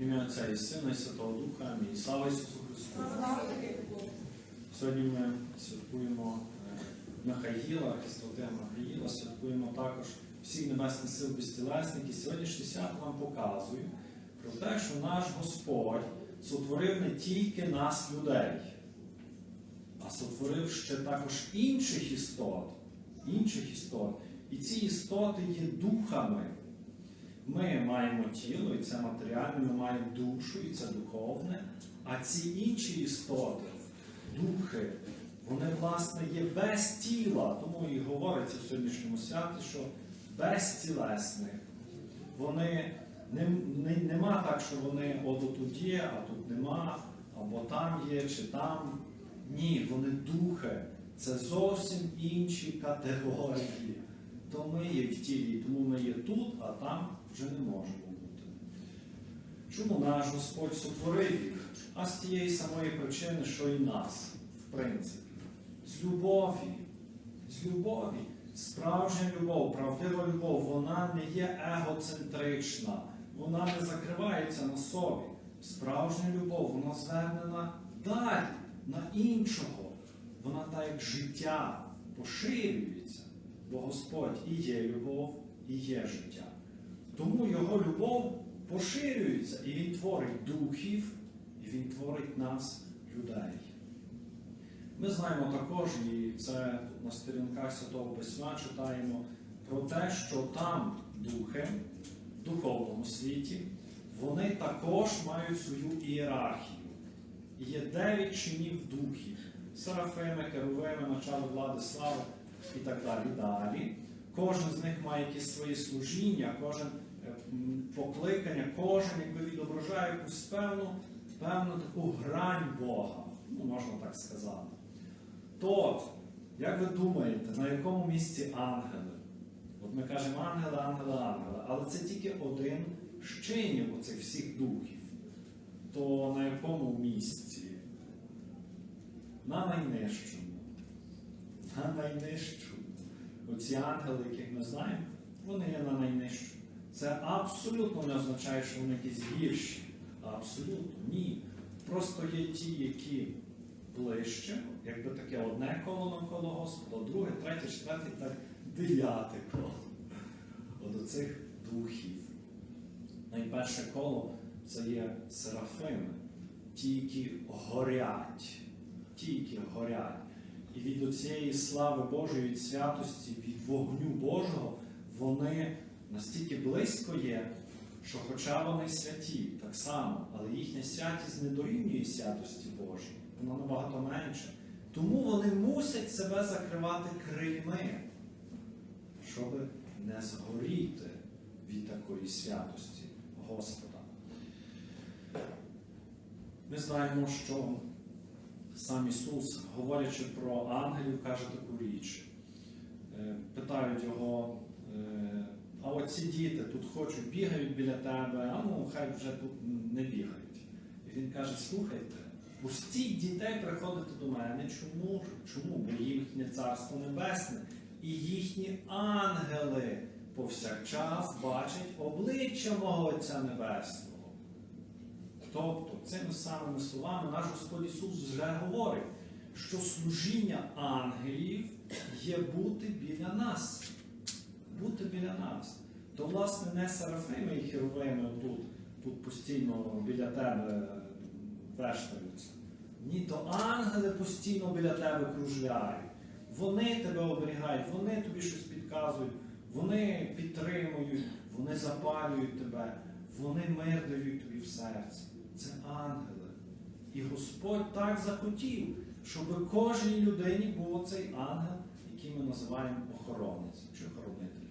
Ім'я Отця і Сина, і Святого Духа. Амінь. Слава Ісусу Христу! Сьогодні ми святкуємо е, Михаїла, Христотея Михаїла, святкуємо також всіх небесних сил безтілесників. Сьогоднішнє свято нам показує про те, що наш Господь сотворив не тільки нас, людей, а сотворив ще також інших істот. Інших істот. І ці істоти є духами. Ми маємо тіло, і це матеріальне, ми маємо душу, і це духовне. А ці інші істоти, духи, вони, власне, є без тіла. Тому і говориться в сьогоднішньому святі, що безтілесних. Вони не, не, нема так, що вони от тут є, а тут нема, або там є, чи там. Ні, вони духи. Це зовсім інші категорії. То ми є в тілі, тому ми є тут, а там вже не можемо бути. Чому наш Господь сотворив їх? А з тієї самої причини, що і нас, в принципі. З любові. З любові. Справжня любов, правдива любов, вона не є егоцентрична, вона не закривається на собі. Справжня любов, вона звернена далі, на іншого. Вона так як життя поширюється, бо Господь і є любов, і є життя. Тому його любов поширюється, і Він творить духів, і Він творить нас, людей. Ми знаємо також, і це на сторінках Святого Письма читаємо про те, що там духи в духовному світі, вони також мають свою ієрархію. І є дев'ять чинів духів. Серафими, керувими, начало влади, слави і так далі. Далі. Кожен з них має якісь свої служіння, кожен е, покликання, кожен якби відображає якусь певну, певну таку грань Бога, ну, можна так сказати. То, як ви думаєте, на якому місці ангели? От ми кажемо ангели, ангели, ангели, але це тільки один з чинів оцих всіх духів. То на якому місці? На найнижчому. На найнижчому. Оці ангели, яких ми знаємо, вони є на найнижчому. Це абсолютно не означає, що вони якісь гірші. Абсолютно ні. Просто є ті, які ближче, якби таке одне коло навколо Господа, друге, третє, четверте, так дев'яте коло. От оцих духів. Найперше коло це є серафими, ті, які горять, ті, які горять. І від цієї слави Божої, від святості, від вогню Божого, вони настільки близько є, що хоча вони святі, так само, але їхня святість не дорівнює святості Божій, вона набагато менше. Тому вони мусять себе закривати крильми, щоб не згоріти від такої святості Господа. Ми знаємо, що сам Ісус, говорячи про ангелів, каже таку річ. Е, Питають його, е, а оці діти тут хочуть, бігають біля тебе, а ну хай вже тут не бігають. І він каже: слухайте, пустіть дітей приходити до мене. Чому? Чому? Бо їхнє царство небесне і їхні ангели повсякчас бачать обличчя мого Отця Небесного. Тобто, цими самими словами наш Господь Ісус вже говорить, що служіння ангелів є бути біля нас. Бути біля нас. То, власне, не серафими і херовими тут, тут постійно біля тебе вештаються. Ні, то ангели постійно біля тебе кружляють. Вони тебе оберігають, вони тобі щось підказують, вони підтримують, вони запалюють тебе, вони мир дають тобі в серці. Це ангели. І Господь так захотів, щоб кожній людині був цей ангел, який ми називаємо охоронець чи охоронитель.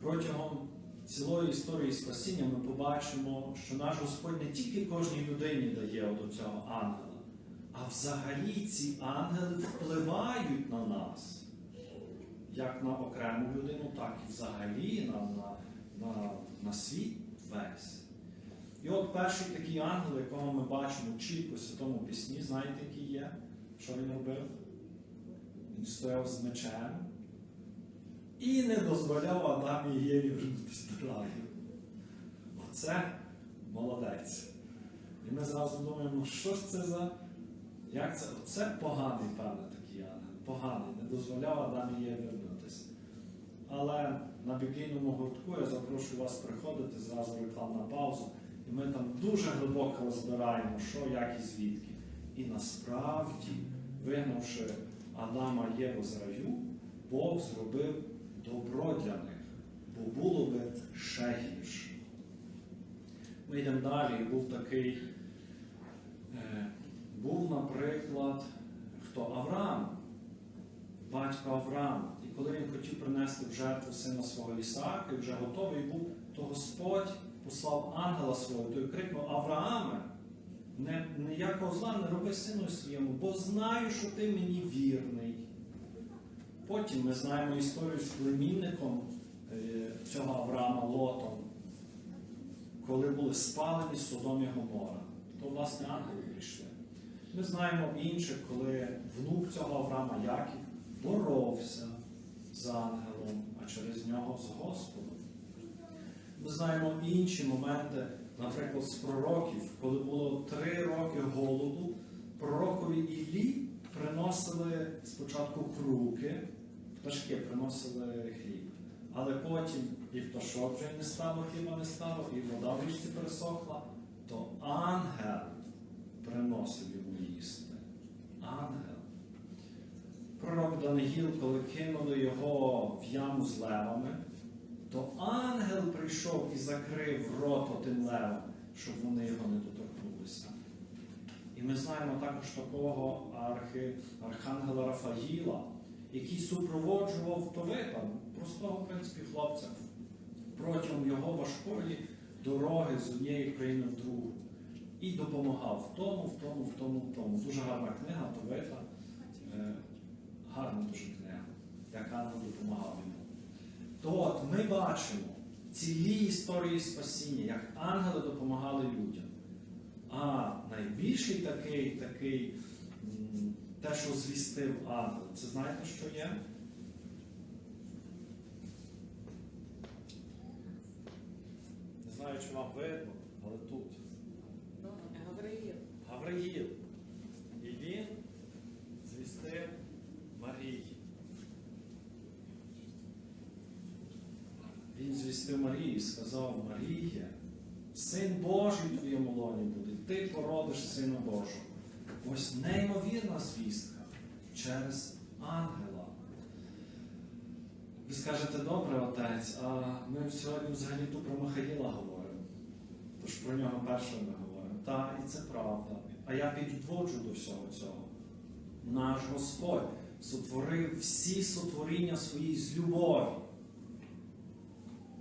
Протягом цілої історії спасіння ми побачимо, що наш Господь не тільки кожній людині дає от цього ангела, а взагалі ці ангели впливають на нас. Як на окрему людину, так і взагалі на, на, на, на світ весь. І от перший такий ангел, якого ми бачимо чітко в Святому Пісні, знаєте, який є? Що він робив? Він стояв з мечем і не дозволяв Адамі і Єві вернутися до раю. Оце молодець. І ми зразу думаємо, що ж це за. Як це? Це поганий, певне, такий ангел. Поганий, не дозволяв Адамі є вернутися. Але на біблійному гуртку я запрошую вас приходити, зразу рекламна пауза. І ми там дуже глибоко розбираємо, що, як і звідки. І насправді, вигнавши Адама Єву з раю, Бог зробив добро для них, бо було би ще гірше. Ми йдемо далі, був такий, е, був, наприклад, хто Авраам, батько Авраама. І коли він хотів принести в жертву сина свого Ісаака, і вже готовий був, то Господь послав ангела свого, той крикнув Аврааме, не, ніякого зла не роби сину своєму, бо знаю, що ти мені вірний. Потім ми знаємо історію з племінником е, цього Авраама Лотом, коли були спалені Содом і Гомора. То, власне, ангели прийшли. Ми знаємо інших, коли внук цього Авраама Яків боровся з ангелом, а через нього з Господом. Ми знаємо інші моменти, наприклад, з пророків, коли було три роки голоду, пророкові Іллі приносили спочатку круки, пташки приносили хліб. Але потім і пташок вже не стало, хліба не стало, і вода в річці пересохла, то ангел приносив йому їсти. Ангел. Пророк Даниїл, коли кинули його в яму з левами, то ангел прийшов і закрив рот тим левам, щоб вони його не доторкнулися. І ми знаємо також такого архи, архангела Рафаїла, який супроводжував втовита, простого, в принципі, хлопця, протягом його важкої дороги з однієї країни в другу. І допомагав в тому, в тому, в тому, в тому. Дуже гарна книга, Товита. Е, гарна дуже книга, як ангел допомагав. То от ми бачимо цілі історії спасіння, як ангели допомагали людям. А найбільший такий, такий, те, що звістив ангел, це знаєте, що є? Не знаю, чи вам видно, але тут. Гавриїл. Гавриїл. І він звістив Марії. Він звістив Марії і сказав, Марія, син Божий в твоєму буде, ти породиш Сина Божого. Ось неймовірна звістка через ангела. Ви скажете, добре, отець, а ми сьогодні взагалі тут про Михаїла говоримо. Тож про нього першого ми говоримо. Так, і це правда. А я підводжу до всього цього. Наш Господь сотворив всі сотворіння свої з любові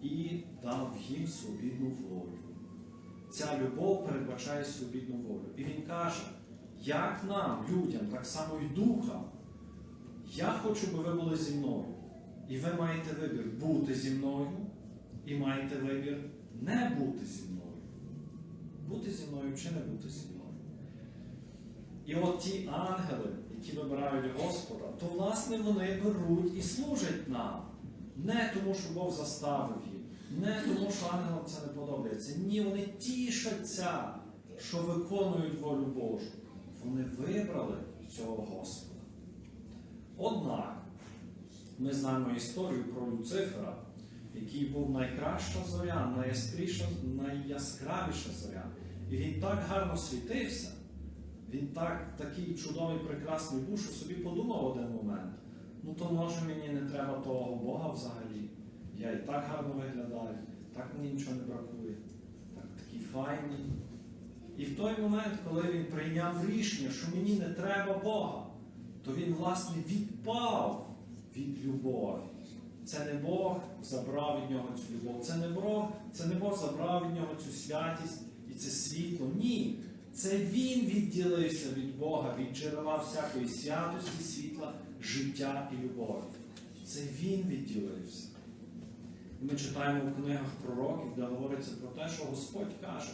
і дав їм свобідну волю. Ця любов передбачає свобідну волю. І він каже, як нам, людям, так само і духам, я хочу, би ви були зі мною. І ви маєте вибір бути зі мною, і маєте вибір не бути зі мною. Бути зі мною чи не бути зі мною. І от ті ангели, які вибирають Господа, то власне вони беруть і служать нам. Не тому, що Бог заставив їх, не тому, що ангелам це не подобається. Ні, вони тішаться, що виконують волю Божу. Вони вибрали цього Господа. Однак, ми знаємо історію про Люцифера, який був найкраща зоря, найяскравіша, найяскравіша зоря. І він так гарно світився, він так такий чудовий, прекрасний був, що собі подумав один момент. Ну то може мені не треба того Бога взагалі. Я і так гарно виглядаю, так мені нічого не бракує. Так, такий файний. І в той момент, коли він прийняв рішення, що мені не треба Бога, то він, власне, відпав від любові. Це не Бог забрав від нього цю любов. Це не Бог, це не Бог забрав від нього цю святість і це світло. Ні. Це він відділився від Бога, від джерела всякої святості, світла, життя і любові. Це він відділився. І ми читаємо в книгах пророків, де говориться про те, що Господь каже: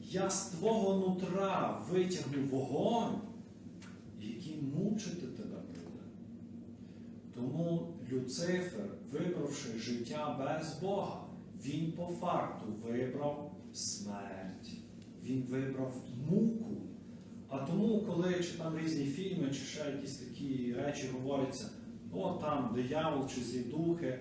Я з твого нутра витягну вогонь, який мучити тебе буде. Тому Люцифер, вибравши життя без Бога, він по факту вибрав смерть. він вибрав муку. А тому, коли чи там різні фільми, чи ще якісь такі речі говоряться, о там диявол чи злі духи,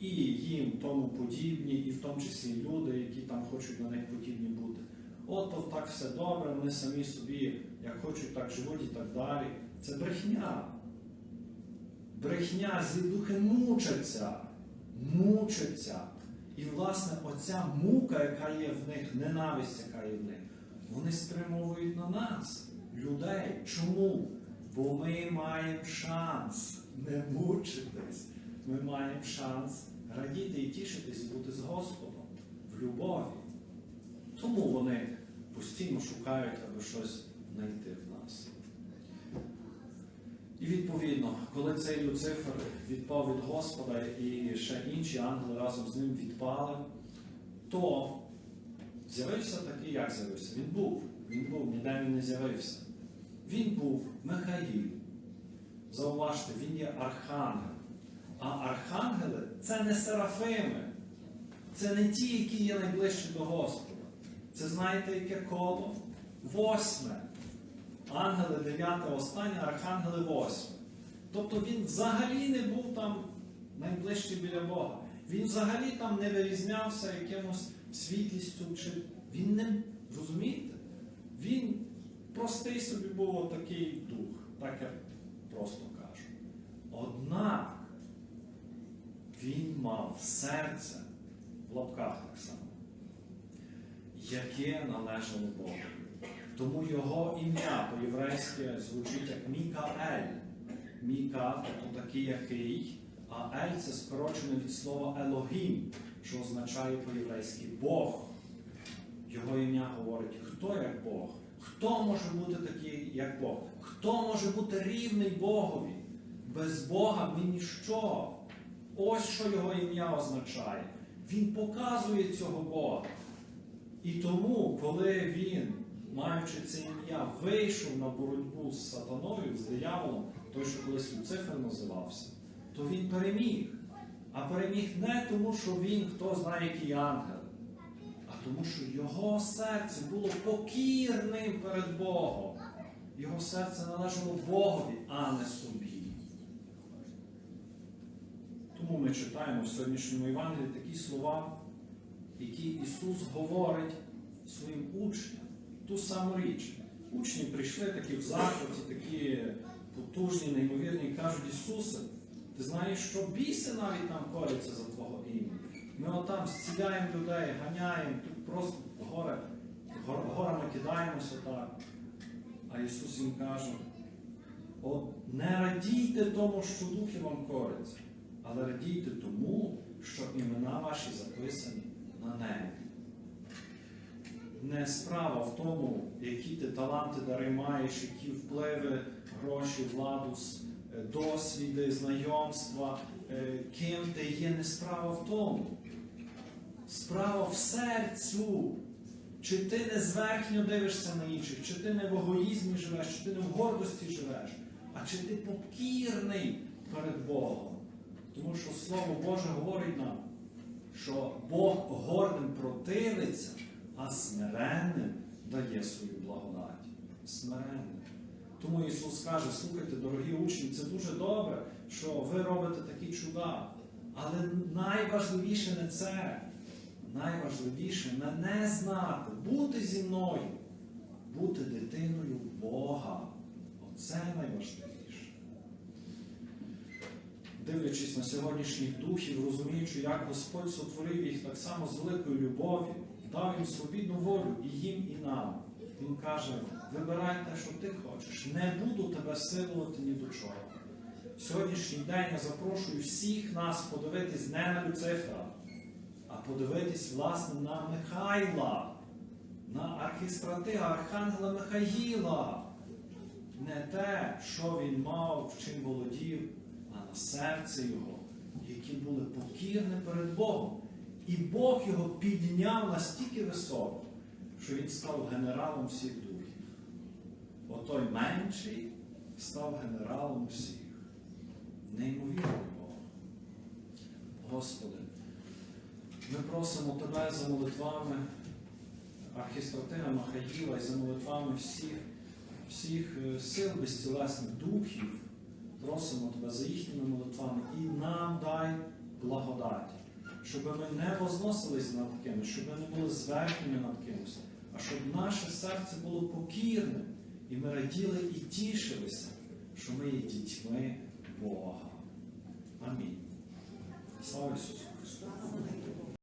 і їм тому подібні, і в тому числі люди, які там хочуть на них подібні бути. От то так все добре, вони самі собі, як хочуть, так живуть і так далі. Це брехня. Брехня, злі духи мучаться, мучаться. І, власне, оця мука, яка є в них, ненависть, яка є в них, вони спрямовують на нас, людей. Чому? Бо ми маємо шанс не мучитись. Ми маємо шанс радіти і тішитись, бути з Господом в любові. Тому вони постійно шукають, аби щось знайти в нас. І відповідно, коли цей Люцифер відпав від Господа і ще інші ангели разом з ним відпали, то з'явився такий, як з'явився? Він був. Він був, ніде він не з'явився. Він був Михаїл. Зауважте, він є архангел. А архангели це не серафими. Це не ті, які є найближчі до Господа. Це знаєте, яке коло? Восьме. Ангели дев'яте, останнє, архангели восьме. Тобто він взагалі не був там найближчий біля Бога. Він взагалі там не вирізнявся якимось світлістю. Чи... Він не розумієте? Він простий собі був отакий дух, так я просто кажу. Однак він мав серце в лапках так само, яке належало Богу. Тому його ім'я по-єврейськи звучить як Мікаель. Міка, тобто такий який, а Ель це скорочено від слова Елогім, що означає по-єврейськи Бог. Його ім'я говорить, хто як Бог, хто може бути такий, як Бог, хто може бути рівний Богові. Без Бога ми ніщо. Ось що його ім'я означає. Він показує цього Бога. І тому, коли він, маючи це ім'я, вийшов на боротьбу з сатаною, з дияволом, той, що колись Люцифер називався, то він переміг. А переміг не тому, що він хто знає, який ангел, а тому, що його серце було покірним перед Богом. Його серце належало Богові, а не собі. Тому ми читаємо в сьогоднішньому Євангелії такі слова, які Ісус говорить своїм учням. Ту саму річ. Учні прийшли такі в захваті, такі потужні, неймовірні, кажуть, Ісусе, ти знаєш, що біси навіть нам коряться за Твого ім'я. Ми отам зціляємо людей, ганяємо, тут просто горе, гор- горами кидаємося так. А Ісус їм каже, от не радійте тому, що духи вам коряться, але радійте тому, що імена ваші записані на небі. Не справа в тому, які ти таланти дари маєш, які впливи, гроші, владу, досвіди, знайомства, е, ким ти є, не справа в тому. Справа в серцю. Чи ти не зверхньо дивишся на інших, чи ти не в егоїзмі живеш, чи ти не в гордості живеш, а чи ти покірний перед Богом. Тому що Слово Боже говорить нам, що Бог гордим противиться, а смиренним дає свою благодать. Смиренним. Тому Ісус каже, слухайте, дорогі учні, це дуже добре, що ви робите такі чуда. Але найважливіше не це. Найважливіше мене знати, бути зі мною, бути дитиною Бога. Оце найважливіше. Дивлячись на сьогоднішніх духів, розуміючи, як Господь сотворив їх так само з великою любов'ю, дав їм свобідну волю і їм, і нам. Він каже: вибирай те, що ти хочеш. Не буду тебе силувати ні до чого. Сьогоднішній день я запрошую всіх нас подивитись не на Люцифера, а подивитись, власне, на Михайла, на архістратига, архангела Михаїла. Не те, що він мав, чим володів, а на серце його, які були покірні перед Богом. І Бог його підняв настільки високо, що він став генералом всіх. Отой менший став генералом всіх. Неймовірний Бог. Господи, ми просимо Тебе за молитвами архістратига Махаїла і за молитвами всіх, всіх е, сил безтілесних духів просимо тебе за їхніми молитвами і нам дай благодать, щоб ми не возносились над кимось, щоб ми не були зверхніми над кимось, а щоб наше серце було покірним, і ми раділи і тішилися, що ми є дітьми Бога. Амінь. Слава Ісусу Христу!